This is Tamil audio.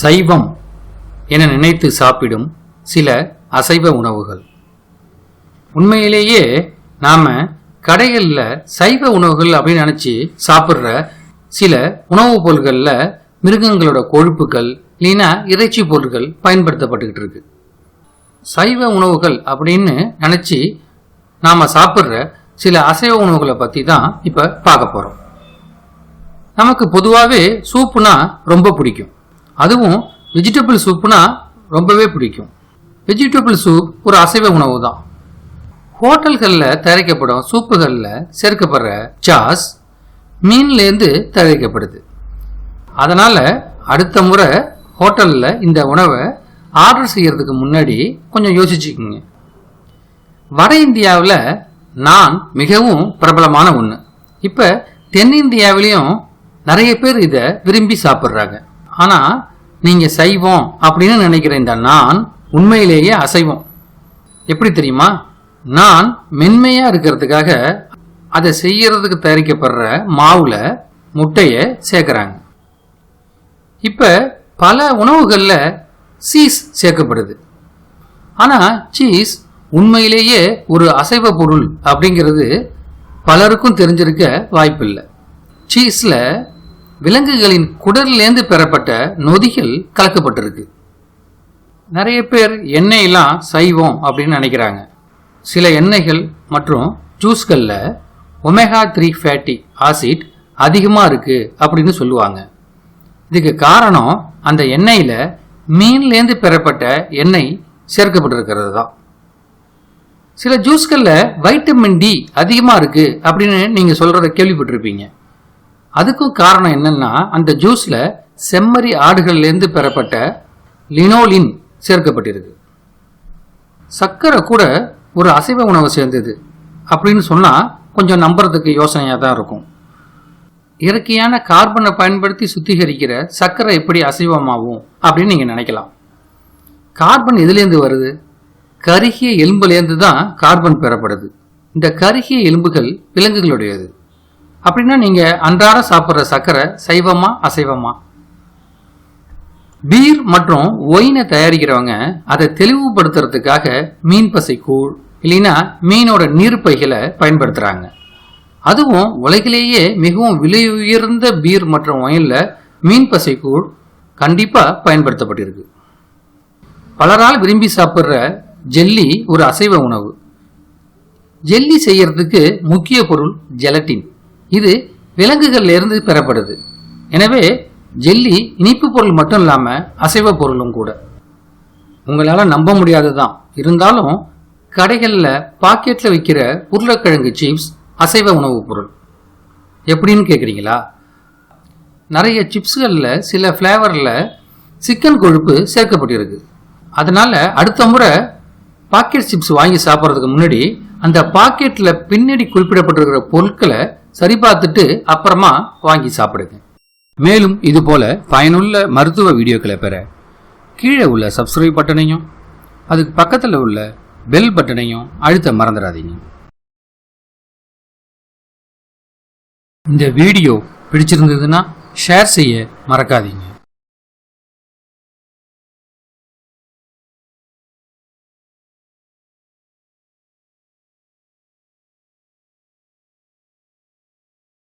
சைவம் என நினைத்து சாப்பிடும் சில அசைவ உணவுகள். உண்மையிலேயே நாம் கடைகளில் சைவ உணவுகள் அப்படின்னு நினச்சி சாப்பிட்ற சில உணவுப் பொருட்களில் மிருகங்களோட கொழுப்புகள் இல்லைன்னா இறைச்சி பொருட்கள் பயன்படுத்தப்பட்டுக்கிட்டு இருக்கு. சைவ உணவுகள் அப்படின்னு நினச்சி நாம் சாப்பிட்ற சில அசைவ உணவுகளை பற்றி தான் இப்போ பார்க்க போகிறோம் நமக்கு பொதுவாகவே சூப்புனா ரொம்ப பிடிக்கும். அதுவும் வெஜிடபிள் சூப்னா ரொம்பவே பிடிக்கும். வெஜிடபிள் சூப் ஒரு அசைவ உணவு தான் ஹோட்டல்களில் தயாரிக்கப்படும் சூப்புகளில் சேர்க்கப்படுற சாஸ் மீன்லேருந்து தயாரிக்கப்படுது. அதனால் அடுத்த முறை ஹோட்டலில் இந்த உணவை ஆர்டர் செய்கிறதுக்கு முன்னாடி கொஞ்சம் யோசிச்சுக்கோங்க. வட இந்தியாவில் நான் மிகவும் பிரபலமான ஒன்று இப்போ தென்னிந்தியாவிலையும் நிறைய பேர் இதை விரும்பி சாப்பிட்றாங்க. ஆனால் நீங்கள் சைவம் அப்படின்னு நினைக்கிற இந்த நான் உண்மையிலேயே அசைவம். எப்படி தெரியுமா? நான் மென்மையாக இருக்கிறதுக்காக அதை செய்யறதுக்கு தயாரிக்கப்படுற மாவில் முட்டையை சேர்க்குறாங்க. இப்போ பல உணவுகளில் சீஸ் சேர்க்கப்படுது. ஆனால் சீஸ் உண்மையிலேயே ஒரு அசைவ பொருள் அப்படிங்கிறது பலருக்கும் தெரிஞ்சிருக்க வாய்ப்பில்லை. சீஸில் விலங்குகளின் குடல்லேருந்து பெறப்பட்ட நொதிகள் கலக்கப்பட்டிருக்கு. நிறைய பேர் எண்ணெயெல்லாம் சைவம் அப்படின்னு நினைக்கிறாங்க. சில எண்ணெய்கள் மற்றும் ஜூஸ்களில் ஒமேகா த்ரீ ஃபேட்டி ஆசிட் அதிகமாக இருக்குது அப்படின்னு சொல்லுவாங்க. இதுக்கு காரணம் அந்த எண்ணெயில் மீன்லேருந்து பெறப்பட்ட எண்ணெய் சேர்க்கப்பட்டிருக்கிறது தான் சில ஜூஸ்களில் வைட்டமின் டி அதிகமாக இருக்குது அப்படின்னு நீங்கள் சொல்கிறத கேள்விப்பட்டிருப்பீங்க. அதுக்கும் காரணம் என்னன்னா அந்த ஜூஸில் செம்மறி ஆடுகள்லேருந்து பெறப்பட்ட லினோலின் சேர்க்கப்பட்டிருக்கு. சர்க்கரை கூட ஒரு அசைவ உணவு சேர்ந்தது அப்படின்னு சொன்னால் கொஞ்சம் நம்புறதுக்கு யோசனையாக தான் இருக்கும். இயற்கையான கார்பனை பயன்படுத்தி சுத்திகரிக்கிற சர்க்கரை எப்படி அசைவமாகும் அப்படின்னு நீங்கள் நினைக்கலாம். கார்பன் எதுலேருந்து வருது? கருகிய எலும்புலேருந்து தான் கார்பன் பெறப்படுது. இந்த கருகிய எலும்புகள் விலங்குகளுடையது. அப்படின்னா நீங்கள் அன்றாட சாப்பிட்ற சர்க்கரை சைவமா அசைவமா? பீர் மற்றும் ஒயினை தயாரிக்கிறவங்க அதை தெளிவுபடுத்துறதுக்காக மீன் பசை கூழ் இல்லைன்னா மீனோட நீர்ப்பைகளை பயன்படுத்துகிறாங்க அதுவும் உலகிலேயே மிகவும் விலை உயர்ந்த பீர் மற்றும் ஒயினில் மீன் பசை கூழ் கண்டிப்பாக பயன்படுத்தப்பட்டிருக்கு. பலரால் விரும்பி சாப்பிட்ற ஜெல்லி ஒரு அசைவ உணவு. ஜெல்லி செய்யறதுக்கு முக்கிய பொருள் ஜெலட்டின். இது விலங்குகள்ல இருந்து பெறப்படுது. எனவே ஜெல்லி இனிப்பு பொருள் மட்டும் இல்லாமல் அசைவ பொருளும் கூட. உங்களால் நம்ப முடியாதுதான் இருந்தாலும் கடைகளில் பாக்கெட்டில் விற்கிற உருளைக்கிழங்கு சிப்ஸ் அசைவ உணவுப் பொருள். எப்படின்னு கேட்குறீங்களா நிறைய சிப்ஸ்களில் சில ஃப்ளேவரில் சிக்கன் கொழுப்பு சேர்க்கப்பட்டிருக்கு. அதனால் அடுத்த முறை பாக்கெட் சிப்ஸ் வாங்கி சாப்பிட்றதுக்கு முன்னாடி அந்த பாக்கெட்டில் பின்னாடி குறிப்பிடப்பட்டிருக்கிற பொருட்களை சரி பார்த்துட்டு அப்புறமா வாங்கி சாப்பிடுங்க. மேலும் இது போல பயனுள்ள மருத்துவ வீடியோக்களை பெற கீழே உள்ள சப்ஸ்கிரைப் பட்டனையும் அதுக்கு பக்கத்தில் உள்ள பெல் பட்டனையும் அழுத்த மறந்துடாதீங்க. இந்த வீடியோ பிடிச்சிருந்ததுன்னா ஷேர் செய்ய மறக்காதீங்க.